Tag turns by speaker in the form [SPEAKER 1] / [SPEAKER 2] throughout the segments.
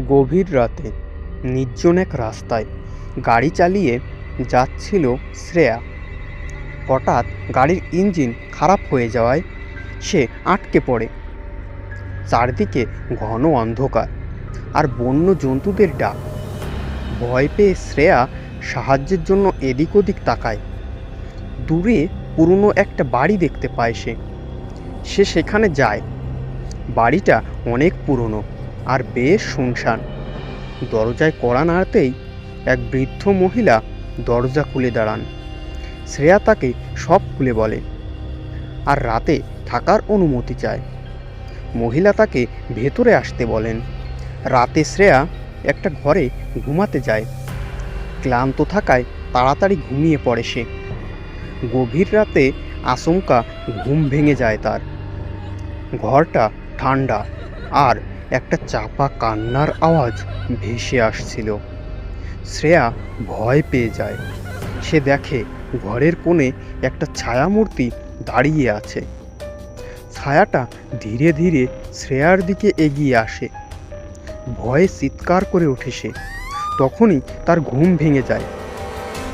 [SPEAKER 1] গভীর রাতে নির্জন এক রাস্তায় গাড়ি চালিয়ে যাচ্ছিল শ্রেয়া। হঠাৎ গাড়ির ইঞ্জিন খারাপ হয়ে যাওয়ায় সে আটকে পড়ে। চারদিকে ঘন অন্ধকার আর বন্য জন্তুদের ডাক। ভয় পেয়ে শ্রেয়া সাহায্যের জন্য এদিক ওদিক তাকায়। দূরে পুরনো একটা বাড়ি দেখতে পায় সে। সে সেখানে যায়। বাড়িটা অনেক পুরনো। আর বেশ শুনশান। দরজায় কড়া নাড়তেই এক বৃদ্ধ মহিলা দরজা খুলে দাঁড়ান। শ্রেয়া তাকে সব খুলে বলে আর রাতে থাকার অনুমতি চায়। মহিলা তাকে ভেতরে আসতে বলেন। রাতে শ্রেয়া একটা ঘরে ঘুমাতে যায়। ক্লান্ত থাকায় তাড়াতাড়ি ঘুমিয়ে পড়ে সে। গভীর রাতে আচমকা ঘুম ভেঙে যায় তার। ঘরটা ঠান্ডা আর একটা চাপা কান্নার আওয়াজ ভেসে আসছিল। শ্রেয়া ভয় পেয়ে যায়। সে দেখে ঘরের কোণে একটা ছায়ামূর্তি দাঁড়িয়ে আছে। ছায়াটা ধীরে ধীরে শ্রেয়ার দিকে এগিয়ে আসে। ভয়ে চিৎকার করে ওঠে সে। তখনই তার ঘুম ভেঙে যায়।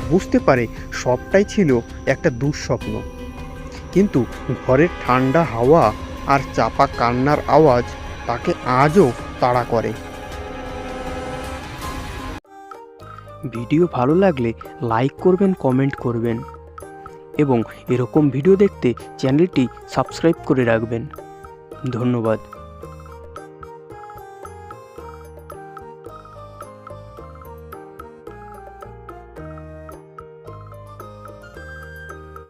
[SPEAKER 1] বুঝতে পারে সবটাই ছিল একটা দুঃস্বপ্ন। কিন্তু ঘরের ঠান্ডা হাওয়া আর চাপা কান্নার আওয়াজ তাকে আজও তাড়া করে। ভিডিও ভালো লাগলে লাইক করবেন, কমেন্ট করবেন এবং এরকম ভিডিও দেখতে চ্যানেলটি সাবস্ক্রাইব করে রাখবেন। ধন্যবাদ।